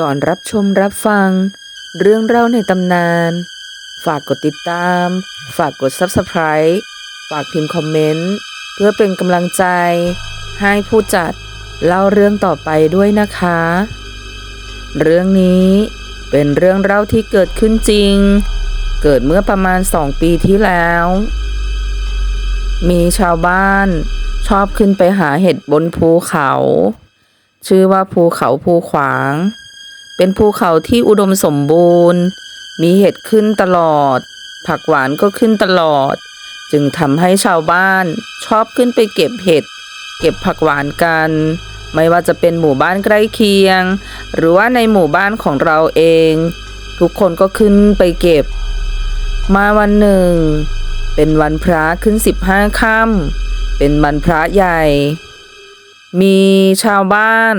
ก่อนรับชมรับฟัง เรื่องเล่าในตำนาน ฝากกดติดตาม ฝากกด Subscribe ฝากพิมพ์คอมเมนต์ เพื่อเป็นกำลังใจ ให้ผู้จัดเล่าเรื่องต่อไปด้วยนะคะ เรื่องนี้เป็นเรื่องเล่าที่เกิดขึ้นจริง เกิดเมื่อประมาณสองปีที่แล้ว มีชาวบ้านชอบขึ้นไปหาเห็ดบนภูเขา ชื่อว่าภูเขาภูขวาง เป็นภูเขาที่อุดมสมบูรณ์ มีเห็ดขึ้นตลอด ผักหวานก็ขึ้นตลอด จึงทำให้ชาวบ้านชอบขึ้นไปเก็บเห็ด เก็บผักหวานกัน ไม่ว่าจะเป็นหมู่บ้านใกล้เคียง หรือว่าในหมู่บ้านของเราเอง ทุกคนก็ขึ้นไปเก็บ มาวันหนึ่ง เป็นวันพระขึ้นสิบห้าค่ำเป็นวันพระใหญ่ มีชาวบ้าน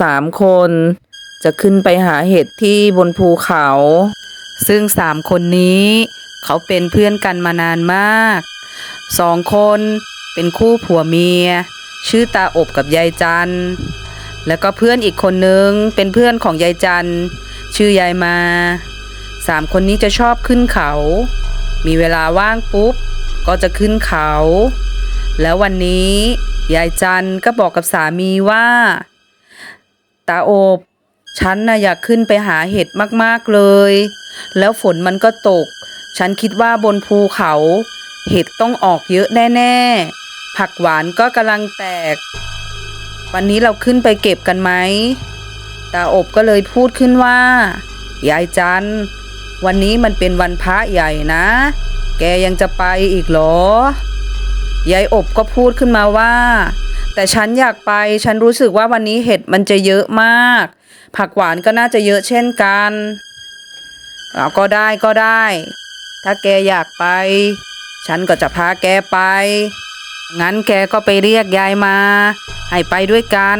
สามคน จะขึ้นไปหาเห็ดที่บนภูเขา ซึ่งสามคนนี้ เขาเป็นเพื่อนกันมานานมากสองคนเป็นคู่ผัวเมีย ชื่อตาอบกับยายจันแล้วก็เพื่อนอีกคนนึงเป็นเพื่อนของยายจันชื่อยายมาสามคนนี้จะชอบขึ้นเขา มีเวลาว่างปุ๊บ ก็จะขึ้นเขา แล้ววันนี้ ยายจันก็บอกกับสามีว่า ตาอบ ฉันน่ะอยากขึ้นไปหาเห็ดมากๆเลย แล้วฝนมันก็ตก ฉันคิดว่าบนภูเขา เห็ดต้องออกเยอะแน่ๆ ผักหวานก็กำลังแตก วันนี้เราขึ้นไปเก็บกันไหมตาอบก็เลยพูดขึ้นว่า ยายจัน วันนี้มันเป็นวันพระใหญ่นะ แกยังจะไปอีกเหรอ ยายอบก็พูดขึ้นมาว่า แต่ฉันอยากไป ฉันรู้สึกว่าวันนี้เห็ดมันจะเยอะมาก ผักหวานก็น่าจะเยอะเช่นกันเอาก็ได้ก็ได้ ถ้าแกอยากไป ฉันก็จะพาแกไป งั้นแกก็ไปเรียกยายมา ให้ไปด้วยกัน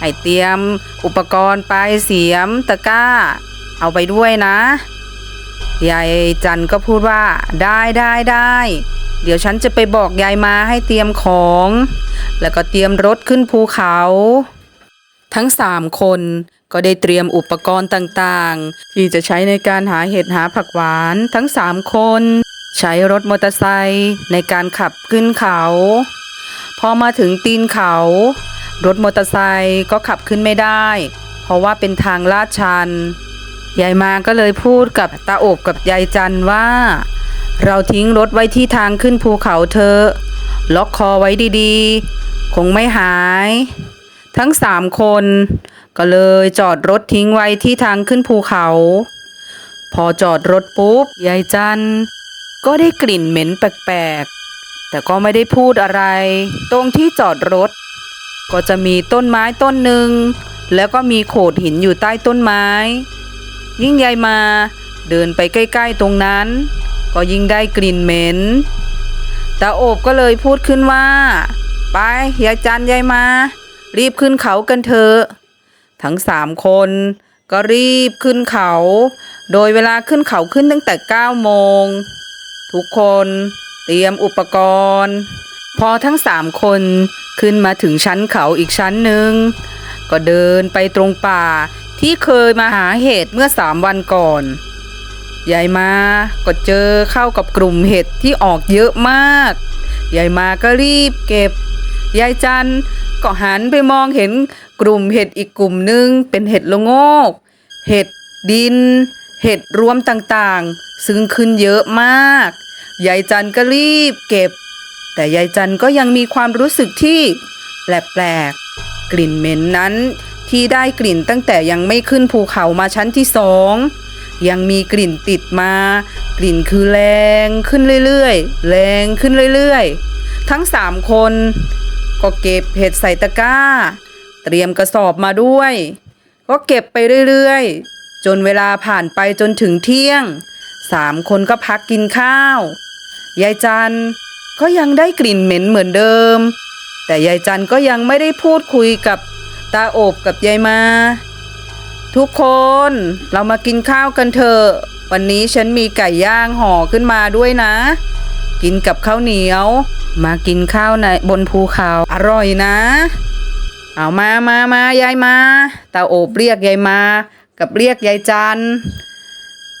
ให้เตรียมอุปกรณ์ไปเสียมตะกร้า เอาไปด้วยนะยายจันก็พูดว่าได้ได้ได้ เดี๋ยวฉันจะไปบอกยายมาให้เตรียมของ แล้วก็เตรียมรถขึ้นภูเขา ทั้งสามคน ก็ได้เตรียมอุปกรณ์ต่างๆ ที่จะใช้ในการหาเห็ดหาผักหวานทั้งสามคน ใช้รถมอเตอร์ไซค์ในการขับขึ้นเขา พอมาถึงตีนเขา รถมอเตอร์ไซค์ก็ขับขึ้นไม่ได้ เพราะว่าเป็นทางลาดชันยายมาก็เลยพูดกับตาโอบกับยายจันว่า เราทิ้งรถไว้ที่ทางขึ้นภูเขาเธอล็อกคอไว้ดีๆ คงไม่หาย ทั้งสามคน ก็เลยจอดรถทิ้งไว้ที่ทางขึ้นภูเขา พอจอดรถปุ๊บยายจันก็ได้กลิ่นเหม็นแปลกๆ แต่ก็ไม่ได้พูดอะไร ตรงที่จอดรถ ก็จะมีต้นไม้ต้นหนึ่ง แล้วก็มีโขดหินอยู่ใต้ต้นไม้ ยิ่งยายมาเดินไปใกล้ๆตรงนั้น ก็ยิ่งได้กลิ่นเหม็นตาโอบก็เลยพูดขึ้นว่า ไปยายจันยายมา รีบขึ้นเขากันเถอะ ทั้งสามคน ก็รีบขึ้นเขา โดยเวลาขึ้นเขาขึ้นตั้งแต่9โมง ทุกคนเตรียมอุปกรณ์ พอทั้งสามคนขึ้นมาถึงชั้นเขาอีกชั้นหนึ่ง ก็เดินไปตรงป่าที่เคยมาหาเห็ดเมื่อสามวันก่อนยายมาก็เจอเข้ากับกลุ่มเห็ดที่ออกเยอะมากยายมาก็รีบเก็บ ยายจันก็หันไปมองเห็น กลุ่มเห็ดอีกกลุ่มหนึ่งเป็นเห็ดละโงก เห็ดดิน เห็ดรวมต่างๆ ซึ่งขึ้นเยอะมาก ยายจันก็รีบเก็บ แต่ยายจันก็ยังมีความรู้สึกที่แปลกๆ กลิ่นเหม็นนั้นที่ได้กลิ่นตั้งแต่ยังไม่ขึ้นภูเขามาชั้นที่สองยังมีกลิ่นติดมา กลิ่นคือแรงขึ้นเรื่อยๆ แรงขึ้นเรื่อยๆ ทั้งสามคน ก็เก็บเห็ดใส่ตะกร้า เตรียมกระสอบมาด้วย ก็เก็บไปเรื่อยๆ จนเวลาผ่านไปจนถึงเที่ยง สามคนก็พักกินข้าว ยายจันก็ยังได้กลิ่นเหม็นเหมือนเดิม แต่ยายจันก็ยังไม่ได้พูดคุยกับตาโอบกับยายมา ทุกคนเรามากินข้าวกันเถอะวันนี้ฉันมีไก่ย่างห่อขึ้นมาด้วยนะ กินกับข้าวเหนียว มากินข้าวในบนภูเขาอร่อยนะ เอามามามายายมาตาโอบเรียกยายมา กับเรียกยายจัน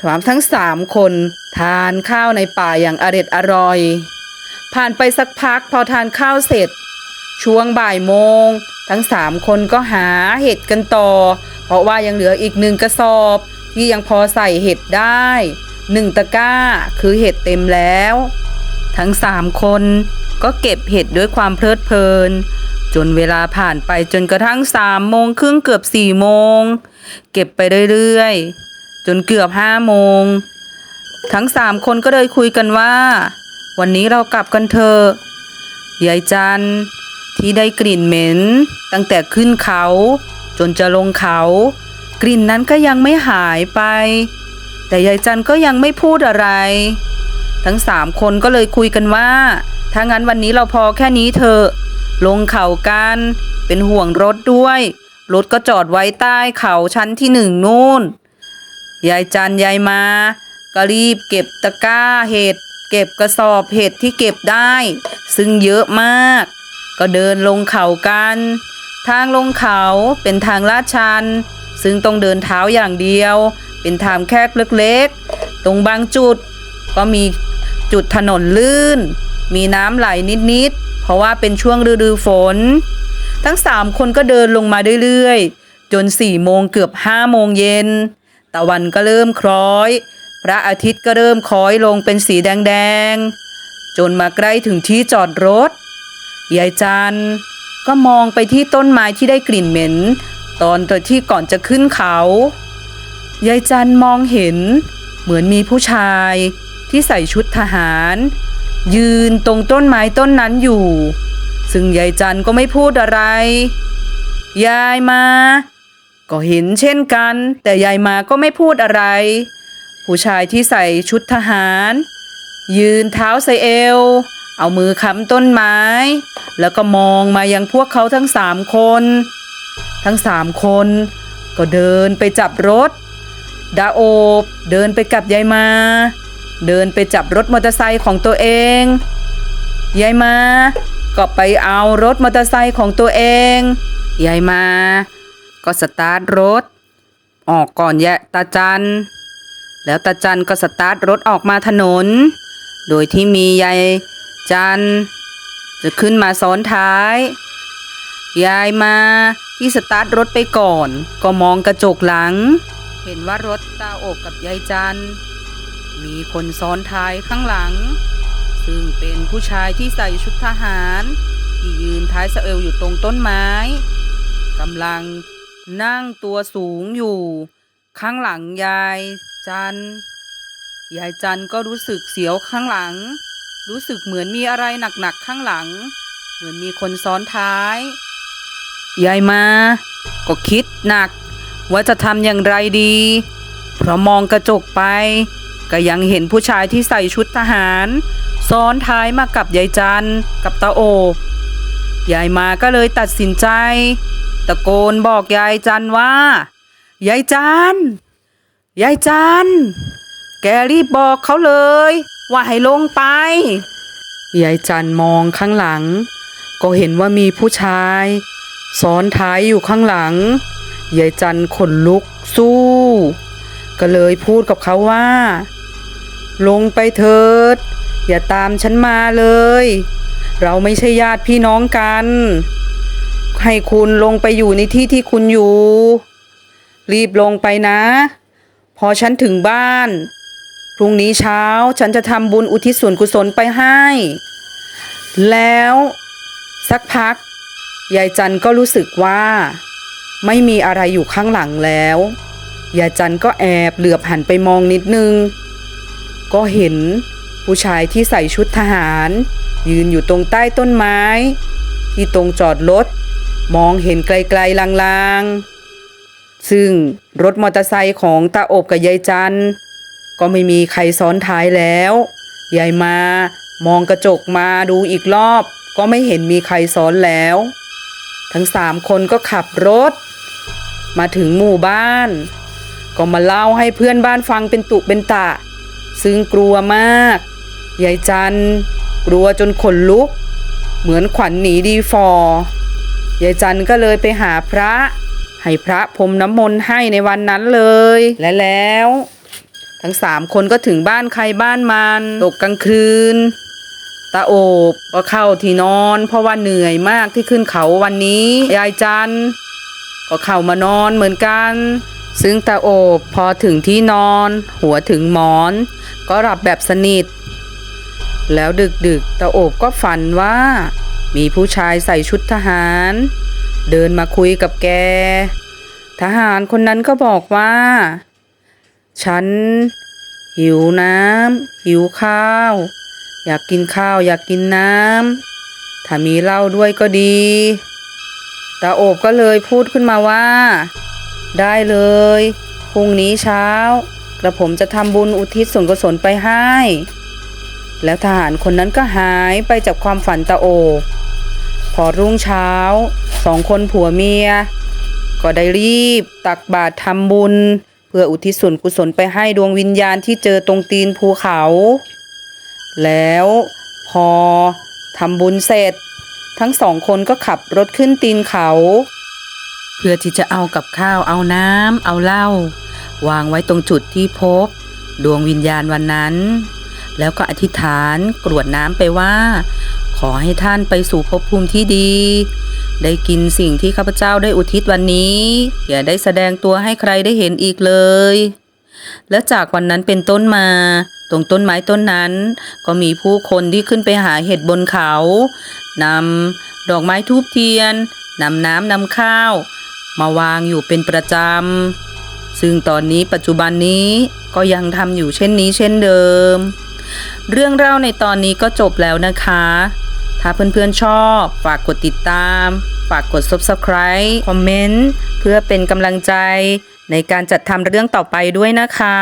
ถามทั้งสามคน ทานข้าวในป่าอย่างอร็ดอร่อย ผ่านไปสักพักพอทานข้าวเสร็จ ช่วงบ่ายโมง ทั้งสามคนก็หาเห็ดกันต่อ เพราะว่ายังเหลืออีกหนึ่งกระสอบ ที่ยังพอใส่เห็ดได้หนึ่งตะกร้าคือเห็ดเต็มแล้ว ทั้งสามคนก็เก็บเห็ดด้วยความเพลิดเพลิน จนเวลาผ่านไปจนกระทั่งสามโมงครึ่งเกือบสี่โมง เก็บไปเรื่อยๆ จนเกือบห้าโมง ทั้งสามคนก็เลยคุยกันว่า วันนี้เรากลับกันเถอะยายจันที่ได้กลิ่นเหม็น ตั้งแต่ขึ้นเขา จนจะลงเขา กลิ่นนั้นก็ยังไม่หายไป แต่ยายจันก็ยังไม่พูดอะไร ทั้งสามคนก็เลยคุยกันว่าถ้างั้นวันนี้เราพอแค่นี้เถอะ ลงเขากัน เป็นห่วงรถด้วย รถก็จอดไว้ใต้เขาชั้นที่หนึ่งนู่น ยายจันยายมา ก็รีบเก็บตะกร้าเห็ด เก็บกระสอบเห็ดที่เก็บได้ ซึ่งเยอะมาก ก็เดินลงเขากัน ทางลงเขาเป็นทางลาดชัน ซึ่งต้องเดินเท้าอย่างเดียว เป็นทางแคบเล็กๆ ตรงบางจุดก็มีจุดถนนลื่น มีน้ำไหลนิดๆ เพราะว่าเป็นช่วงฤดูฝน ทั้งสามคนก็เดินลงมาเรื่อยๆ จนสี่โมงเกือบห้าโมงเย็น ตะวันก็เริ่มคล้อย พระอาทิตย์ก็เริ่มคล้อยลงเป็นสีแดงๆ จนมาใกล้ถึงที่จอดรถ ยายจันก็มองไปที่ต้นไม้ที่ได้กลิ่นเหม็น ตอนตัวที่ก่อนจะขึ้นเขา ยายจันมองเห็น เหมือนมีผู้ชายที่ใส่ชุดทหาร ยืนตรงต้นไม้ต้นนั้นอยู่ ซึ่งยายจันก็ไม่พูดอะไร ยายมา ก็เห็นเช่นกัน แต่ยายมาก็ไม่พูดอะไร ผู้ชายที่ใส่ชุดทหาร ยืนเท้าใส่เอว เอามือค้ำต้นไม้ แล้วก็มองมายังพวกเขาทั้งสามคน ทั้งสามคน ก็เดินไปจับรถ ดาโอบเดินไปกับยายมา เดินไปจับรถมอเตอร์ไซค์ของตัวเอง ยายมา ก็ไปเอารถมอเตอร์ไซค์ของตัวเอง ยายมา ก็สตาร์ทรถ ออกก่อนแยะตาจัน แล้วตาจันก็สตาร์ทรถออกมาถนน โดยที่มียายจัน จะขึ้นมาซ้อนท้าย ยายมาที่สตาร์ทรถไปก่อน ก็มองกระจกหลัง เห็นว่ารถตาอบกับยายจัน มีคนซ้อนท้ายข้างหลัง ซึ่งเป็นผู้ชายที่ใส่ชุดทหาร ที่ยืนท้ายสะเอวอยู่ตรงต้นไม้กำลังนั่งตัวสูงอยู่ ข้างหลังยายจันยายจันก็รู้สึกเสียวข้างหลัง รู้สึกเหมือนมีอะไรหนักๆข้างหลัง เหมือนมีคนซ้อนท้าย ยายมา ก็คิดหนัก ว่าจะทำอย่างไรดี เพราะมองกระจกไป ก็ยังเห็นผู้ชายที่ใส่ชุดทหาร ซ้อนท้ายมากับยายจันกับตาโอยายมาก็เลยตัดสินใจ ตะโกนบอกยายจันว่ายายจันยายจันแกรีบบอกเขาเลย ว่าให้ลงไปยายจันมองข้างหลัง ก็เห็นว่ามีผู้ชาย ซ้อนท้ายอยู่ข้างหลังยายจันขนลุกสู้ ก็เลยพูดกับเขาว่า ลงไปเถิด อย่าตามฉันมาเลย เราไม่ใช่ญาติพี่น้องกัน ให้คุณลงไปอยู่ในที่ที่คุณอยู่ รีบลงไปนะ พอฉันถึงบ้าน พรุ่งนี้เช้าฉันจะทำบุญอุทิศส่วนกุศลไปให้ แล้วสักพัก ยายจันก็รู้สึกว่า ไม่มีอะไรอยู่ข้างหลังแล้ว ยายจันก็แอบเหลือบหันไปมองนิดนึง ก็เห็นผู้ชายที่ใส่ชุดทหาร ยืนอยู่ตรงใต้ต้นไม้ ที่ตรงจอดรถมองเห็นไกลๆลางๆ ซึ่งรถมอเตอร์ไซค์ของตาอบกับยายจันก็ไม่มีใครซ้อนท้ายแล้วยายมามองกระจกมาดูอีกรอบ ก็ไม่เห็นมีใครซ้อนแล้ว ทั้งสามคนก็ขับรถ มาถึงหมู่บ้าน ก็มาเล่าให้เพื่อนบ้านฟังเป็นตุเป็นตะ ซึ่งกลัวมากยายจันกลัวจนขนลุก เหมือนขวัญหนีดีฟอยายจันก็เลยไปหาพระ ให้พระพรมน้ำมนต์ให้ในวันนั้นเลย และแล้ว ทั้งสามคนก็ถึงบ้านใครบ้านมันตกกลางคืนตาโอบก็เข้าที่นอน เพราะว่าเหนื่อยมากที่ขึ้นเขาวันนี้ ยายจันก็เข้ามานอนเหมือนกัน ซึ่งตาโอบพอถึงที่นอน หัวถึงหมอน ก็หลับแบบสนิท แล้วดึกดึกๆตาโอบก็ฝันว่า มีผู้ชายใส่ชุดทหาร เดินมาคุยกับแก ทหารคนนั้นก็บอกว่า ฉัน หิวน้ำหิวข้าว อยากกินข้าวอยากกินน้ำถ้ามีเหล้าด้วยก็ดีตาโอบก็เลยพูดขึ้นมาว่า ได้เลยพรุ่งนี้เช้า กระผมจะทำบุญอุทิศส่วนกุศลไปให้ แล้วทหารคนนั้นก็หายไปจากความฝันตาโอบพอรุ่งเช้าสองคนผัวเมีย ก็ได้รีบตักบาตรทำบุญ เพื่ออุทิศส่วนกุศลไปให้ดวงวิญญาณที่เจอตรงตีนภูเขา แล้วพอทำบุญเสร็จ ทั้งสองคนก็ขับรถขึ้นตีนเขา เพื่อที่จะเอากับข้าวเอาน้ำเอาเหล้า วางไว้ตรงจุดที่พบ ดวงวิญญาณวันนั้น แล้วก็อธิษฐานกรวดน้ำไปว่า ขอให้ท่านไปสู่ภพภูมิที่ดี ได้กินสิ่งที่ข้าพเจ้าได้อุทิศวันนี้ อย่าได้แสดงตัวให้ใครได้เห็นอีกเลย และจากวันนั้นเป็นต้นมาตรงต้นไม้ต้นนั้น ก็มีผู้คนที่ขึ้นไปหาเห็ดบนเขานำดอกไม้ทูบเทียนนำน้ำนำข้าว มาวางอยู่เป็นประจำ ซึ่งตอนนี้ปัจจุบันนี้ก็ยังทำอยู่เช่นนี้เช่นเดิม เรื่องเล่าในตอนนี้ก็จบแล้วนะคะ ถ้าเพื่อนๆชอบฝากกดติดตาม ฝากกด subscribe คอมเมนต์เพื่อเป็นกำลังใจในการจัดทำเรื่องต่อไปด้วยนะคะ